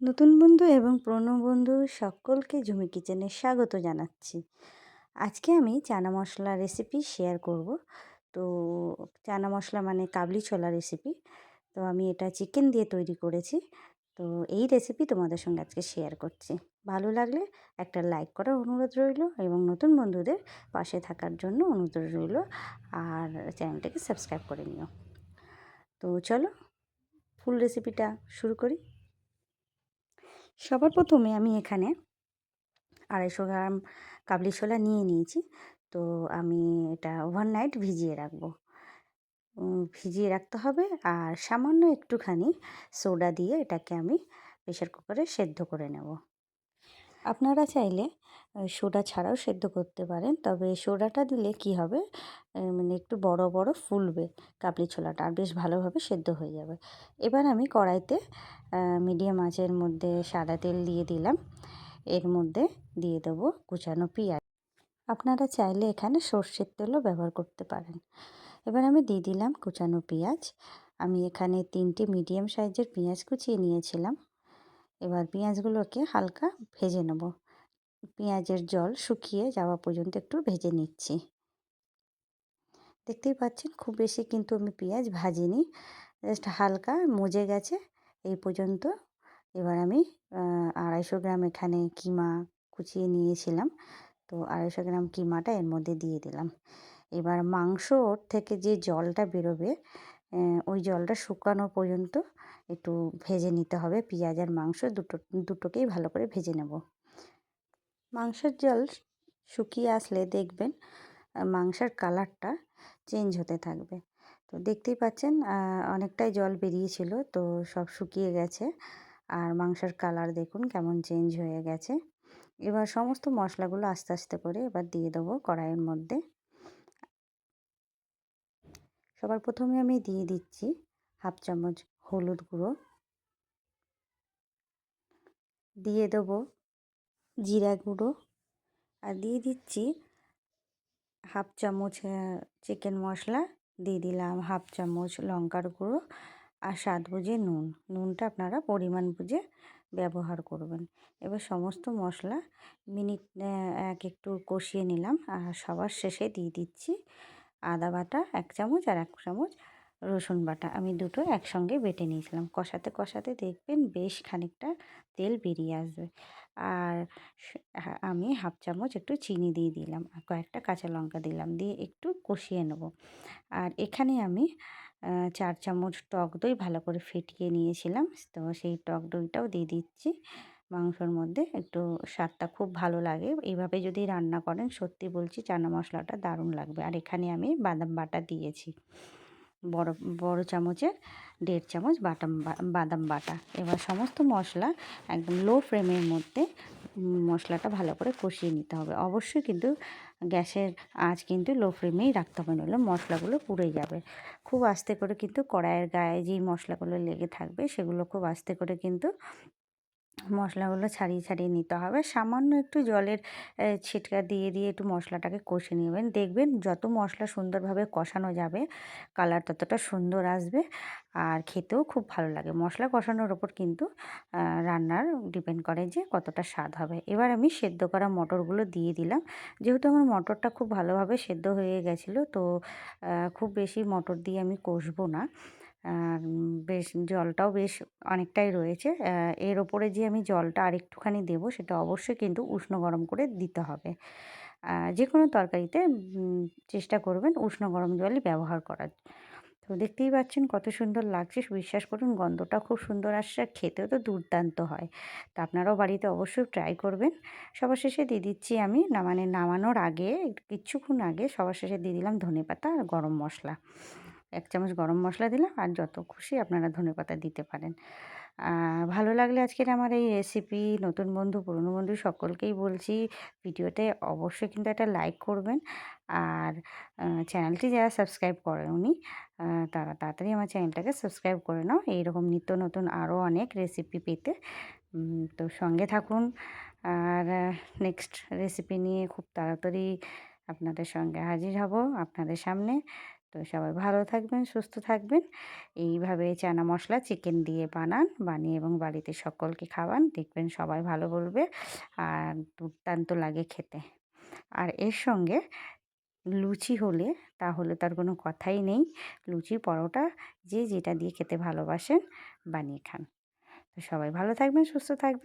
নতুন বন্ধু এবং পুরনো বন্ধু সকলকে ঝুমি কিচেনে স্বাগত জানাচ্ছি। আজকে আমি চানা মশলা রেসিপি শেয়ার করব। তো চানা মশলা মানে কাবলি ছোলা রেসিপি তো আমি এটা চিকেন দিয়ে তৈরি করেছি। তো এই রেসিপি তোমাদের সঙ্গে আজকে শেয়ার করছি। ভালো লাগলে একটা লাইক করার অনুরোধ রইল এবং নতুন বন্ধুদের পাশে থাকার জন্য অনুরোধ রইল। আর চ্যানেলটাকে সাবস্ক্রাইব করে নিও। তো চলো ফুল রেসিপিটা শুরু করি। সবার প্রথমে আমি এখানে আড়াইশো গ্রাম কাবলি ছোলা নিয়ে নিয়েছি। তো আমি এটা ওভারনাইট ভিজিয়ে রাখব। ভিজিয়ে রাখতে হবে আর সামান্য একটুখানি সোডা দিয়ে এটাকে আমি প্রেশার কুকারে সেদ্ধ করে নেব। আপনারা চাইলে সোডা ছাড়াও সেদ্ধ করতে পারেন। তবে সোডাটা দিলে কি হবে? মানে একটু বড় বড় ফুলবে কাবলি ছোলাটা আর বেশ ভালোভাবে সেদ্ধ হয়ে যাবে। এবার আমি কড়াইতে মিডিয়াম আঁচের মধ্যে সাদা তেল দিয়ে দিলাম। এর মধ্যে দিয়ে দেবো কুচানো পেঁয়াজ। আপনারা চাইলে এখানে সর্ষের তেলও ব্যবহার করতে পারেন। এবার আমি দিয়ে দিলাম কুচানো পেঁয়াজ। আমি এখানে তিনটে মিডিয়াম সাইজের পেঁয়াজ কুচিয়ে নিয়েছিলাম। এবার পেঁয়াজগুলোকে হালকা ভেজে নেব। পেঁয়াজের জল শুকিয়ে যাওয়া পর্যন্ত একটু ভেজে নিচ্ছি। দেখতেই পাচ্ছেন খুব বেশি কিন্তু আমি পেঁয়াজ ভাজিনি। জাস্ট হালকা মজে গেছে এই পর্যন্ত। এবার আমি আড়াইশো গ্রাম এখানে কিমা কুচিয়ে নিয়েছিলাম। তো আড়াইশো গ্রাম কিমাটা এর মধ্যে দিয়ে দিলাম। এবার মাংসর থেকে যে জলটা বেরোবে ওই জলটা শুকানো পর্যন্ত একটু ভেজে নিতে হবে। পেঁয়াজ আর মাংস দুটো, দুটোকেই ভালো করে ভেজে নেব। মাংসের জল শুকিয়ে আসলে দেখবেন মাংসের কালারটা চেঞ্জ হতে থাকবে। তো দেখতেই পাচ্ছেন অনেকটাই জল বেরিয়েছিল, তো সব শুকিয়ে গেছে। আর মাংসের কালার দেখুন কেমন চেঞ্জ হয়ে গেছে। এবার সমস্ত মশলাগুলো আস্তে আস্তে করে এবার দিয়ে দেবো কড়াইয়ের মধ্যে। সবার প্রথমে আমি দিয়ে দিচ্ছি হাফ চামচ হলুদ গুঁড়ো। দিয়ে দেবো জিরা গুঁড়ো। আর দিয়ে দিচ্ছি হাফ চামচ চিকেন মশলা। দিয়ে দিলাম হাফ চামচ লঙ্কার গুঁড়ো আর স্বাদ বুঝে নুন। নুনটা আপনারা পরিমাণ বুঝে ব্যবহার করবেন। এবার সমস্ত মশলা মিনিট এক একটু কষিয়ে নিলাম। আর সবার শেষে দিয়ে দিচ্ছি আদা বাটা এক চামচ আর এক চামচ রসুন বাটা আমি দুটো একসঙ্গে বেটে নিয়েছিলাম। কষাতে কষাতে দেখবেন বেশ খানিকটা তেল বেরিয়ে আসবে। আর আমি হাফ চামচ একটু চিনি দিয়ে দিলাম আর কয়েকটা কাঁচা লঙ্কা দিলাম, দিয়ে একটু কষিয়ে নেব। আর এখানে আমি চার চামচ টক দই ভালো করে ফেটিয়ে নিয়েছিলাম। তো সেই টক দইটাও দিয়ে দিচ্ছি। মাংসর মধ্যে একটু স্বাদটা খুব ভালো লাগে। এইভাবে যদি রান্না করেন, সত্যি বলছি, চানা মশলাটা দারুণ লাগবে। আর এখানে আমি বাদাম বাটা দিয়েছি। বড় বড় চামচের দেড় চামচ বাটাম বাদাম বাটা। এবার সমস্ত মশলা একদম লো ফ্লেমের মধ্যে মশলাটা ভালো করে কষিয়ে নিতে হবে। অবশ্যই কিন্তু গ্যাসের আঁচ কিন্তু লো ফ্লেমেই রাখতে হবে, নইলে মশলাগুলো পুড়ে যাবে। খুব আস্তে করে কিন্তু কড়াইয়ের গায়ে যেই মশলাগুলো লেগে থাকবে, সেগুলো খুব আস্তে করে কিন্তু মশলাগুলো ছাড়িয়ে ছাড়িয়ে নিতে হবে। সামান্য একটু জলের ছিটকা দিয়ে দিয়ে একটু মশলাটাকে কষে নেবেন। দেখবেন যত মশলা সুন্দরভাবে কষানো যাবে, কালার ততটা সুন্দর আসবে আর খেতেও খুব ভালো লাগে। মশলা কষানোর ওপর কিন্তু রান্নার ডিপেন্ড করে যে কতটা স্বাদ হবে। এবার আমি সেদ্ধ করা মটরগুলো দিয়ে দিলাম। যেহেতু আমার মটরটা খুব ভালোভাবে সেদ্ধ হয়ে গেছিল, তো খুব বেশি মটর দিয়ে আমি কষবো না। আর বেশ জলটাও বেশ অনেকটাই রয়েছে। এর ওপরে যে আমি জলটা আরেকটুখানি দেবো, সেটা অবশ্যই কিন্তু উষ্ণ গরম করে দিতে হবে। যে কোনো তরকারিতে চেষ্টা করবেন উষ্ণ গরম জলই ব্যবহার করার। তো দেখতেই পাচ্ছেন কত সুন্দর লাগছে, বিশ্বাস করুন গন্ধটা খুব সুন্দর আসছে আর খেতেও তো দুর্দান্ত হয়। তা আপনারাও বাড়িতে অবশ্যই ট্রাই করবেন। সবার শেষে দিয়ে দিচ্ছি আমি, না মানে নামানোর আগে, কিছুক্ষণ আগে সবার শেষে দিয়ে দিলাম ধনে পাতা আর গরম মশলা। এক চামচ গরম মশলা দিলাম আর যত খুশি আপনারা ধনে পাতা দিতে পারেন। ভালো লাগলে আজকের আমার এই রেসিপি নতুন বন্ধু, পুরনো বন্ধু সকলকেই বলছি ভিডিওতে অবশ্যই কিন্তু একটা লাইক করবেন। আর চ্যানেলটি যারা সাবস্ক্রাইব করেন উনি তারা তাড়াতাড়ি আমার চ্যানেলটাকে সাবস্ক্রাইব করে নাও। এইরকম নিত্য নতুন আরও অনেক রেসিপি পেতে। তো সঙ্গে থাকুন। আর নেক্সট রেসিপি নিয়ে খুব তাড়াতাড়ি আপনাদের সঙ্গে হাজির হব আপনাদের সামনে। তো সবাই ভালো থাকবেন, সুস্থ থাকবেন। এইভাবে চানা মশলা চিকেন দিয়ে বানান, বানিয়ে এবং বাড়িতে সকলকে খাওয়ান। দেখবেন সবাই ভালো বলবে আর দুর্দান্ত লাগে খেতে। আর এর সঙ্গে লুচি হলে, তাহলে তার কোনো কথাই নেই। লুচি পরোটা যে যেটা দিয়ে খেতে ভালোবাসেন, বানিয়ে খান। তো সবাই ভালো থাকবেন, সুস্থ থাকবেন।